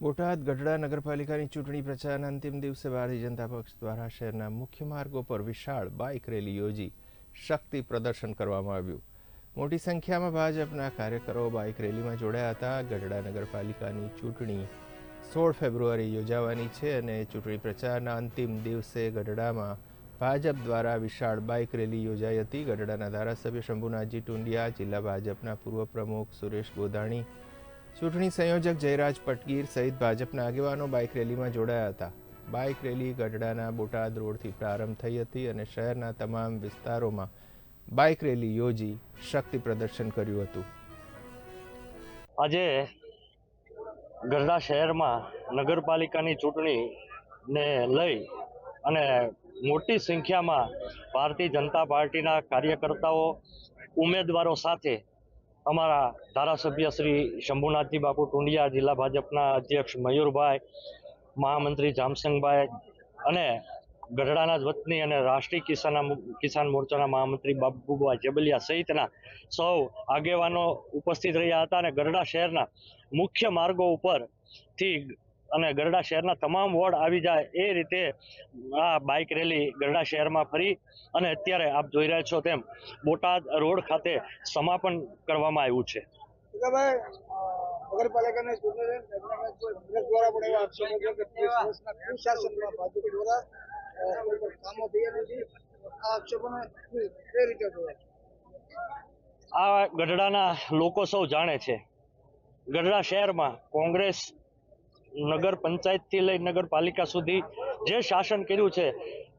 બોટાદ ગઢડા નગરપાલિકાની ચૂંટણી પ્રચારના અંતિમ દિવસે ભારતીય જનતા પક્ષ દ્વારા શહેરના મુખ્ય માર્ગો પર વિશાળ બાઇક રેલી યોજી શક્તિ પ્રદર્શન કરવામાં આવ્યું. મોટી સંખ્યામાં ભાજપના કાર્યકરો બાઇક રેલીમાં જોડાયા હતા. ગઢડા નગરપાલિકાની ચૂંટણી સોળ ફેબ્રુઆરી યોજાવાની છે અને ચૂંટણી પ્રચારના અંતિમ દિવસે ગઢડામાં ભાજપ દ્વારા વિશાળ બાઇક રેલી યોજાઈ હતી. ગઢડાના ધારાસભ્ય શંભુનાથજી ટુંડિયા, જિલ્લા ભાજપના પૂર્વ પ્રમુખ સુરેશ ગોધાણી ચૂંટણી સંયોજક જયરાજ પટગીર સહિત ભાજપના આગેવાનો બાઇક રેલીમાં જોડાયા હતા. બાઇક રેલી ગઢડાના બોટાદ રોડથી પ્રારંભ થઈ હતી અને શહેરના તમામ વિસ્તારોમાં બાઇક રેલી યોજી શક્તિ પ્રદર્શન કર્યું હતું. આજે ગઢડા શહેરમાં નગરપાલિકાની ચૂંટણીને લઈ અને મોટી સંખ્યામાં ભારતીય જનતા પાર્ટીના કાર્યકર્તાઓ, ઉમેદવારો સાથે અમારા ધારાસભ્ય શ્રી શંભુનાથજી બાપુ ટુંડિયા જિલ્લા ભાજપના અધ્યક્ષ મયુરભાઈ, મહામંત્રી જામસંગભાઈ અને ગઢડાના જ વતની અને રાષ્ટ્રીય કિસાન કિસાન મોરચાના મહામંત્રી બાબુભાઈ જેબલિયા સહિતના સૌ આગેવાનો ઉપસ્થિત રહ્યા હતા અને ગઢડા શહેરના મુખ્ય માર્ગો ઉપરથી અને ગરડા શહેરના તમામ વોર્ડ આવી જાય એ રીતે આ બાઇક રેલી ગરડા શહેરમાં ફરી અને અત્યારે આપ જોઈ રહ્યા છો તેમ બોટાદ રોડ ખાતે સમાપન કરવામાં આવ્યું છે. આ ગઢડાના લોકો સૌ જાણે છે. ગઢડા શહેરમાં કોંગ્રેસ નગર પંચાયતથી લઈ નગરપાલિકા સુધી જે શાસન કર્યું છે,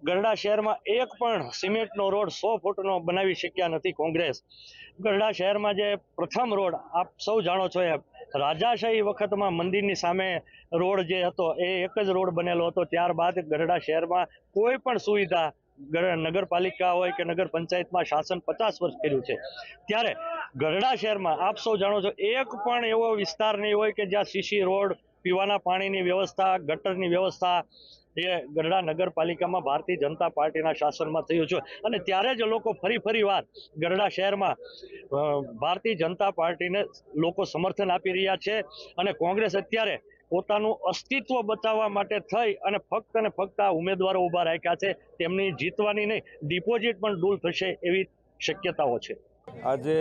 ગરડા શહેરમાં એક પણ સિમેન્ટનો રોડ સો ફૂટનો બનાવી શક્યા નથી કોંગ્રેસ. ગરડા શહેરમાં જે પ્રથમ રોડ, આપ સૌ જાણો છો એ રાજાશાહી વખતમાં મંદિરની સામે રોડ જે હતો, એ એક જ રોડ બનેલો હતો. ત્યારબાદ ગરડા શહેરમાં કોઈ પણ સુવિધા ગર- નગરપાલિકા હોય કે નગર પંચાયતમાં શાસન પચાસ વર્ષ કર્યું છે. ત્યારે ગરડા શહેરમાં, આપ સૌ જાણો છો, એક પણ એવો વિસ્તાર નહીં હોય કે જ્યાં સીસી રોડ પીવાના પાણીની વ્યવસ્થા, ગટરની વ્યવસ્થા એ ગઢડા નગરપાલિકામાં ભારતીય જનતા પાર્ટીના શાસનમાં થયું છે. અને ત્યારે જ લોકો ફરી ફરી વાર ગઢડા શહેરમાં ભારતીય જનતા પાર્ટીને લોકો સમર્થન આપી રહ્યા છે અને કોંગ્રેસ અત્યારે પોતાનું અસ્તિત્વ બચાવવા માટે થઈ અને ફક્ત અને ફક્ત આ ઉમેદવારો ઊભા રાખ્યા છે. તેમની જીતવાની નહીં, ડિપોઝિટ પણ ડૂલ થશે એવી શક્યતાઓ છે. આજે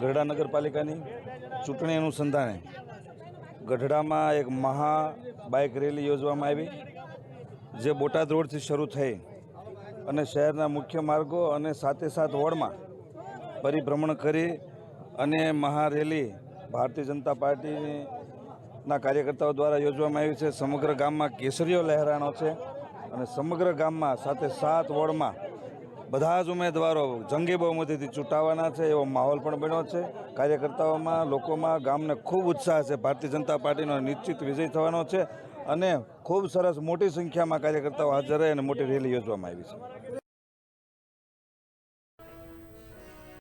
ગઢડા નગરપાલિકાની ચૂંટણી અનુસંધાને ગઢડામાં એક મહા બાઇક રેલી યોજવામાં આવી, જે બોટાદ રોડથી શરૂ થઈ અને શહેરના મુખ્ય માર્ગો અને સાથે સાથ વોર્ડમાં પરિભ્રમણ કરી અને મહારેલી ભારતીય જનતા પાર્ટીના કાર્યકર્તાઓ દ્વારા યોજવામાં આવી છે. સમગ્ર ગામમાં કેસરીઓ લહેરાણો છે અને સમગ્ર ગામમાં સાથે સાત વોર્ડમાં બધા જ ઉમેદવારો જંગી બહુમતીથી ચૂંટાવાના છે, એવો માહોલ પણ બન્યો છે. કાર્યકર્તાઓમાં, લોકોમાં ગામને ખૂબ ઉત્સાહ છે. ભારતીય જનતા પાર્ટીનો નિશ્ચિત વિજય થવાનો છે અને ખૂબ સરસ મોટી સંખ્યામાં કાર્યકર્તાઓ હાજર રહે અને મોટી રેલી યોજવામાં આવી છે.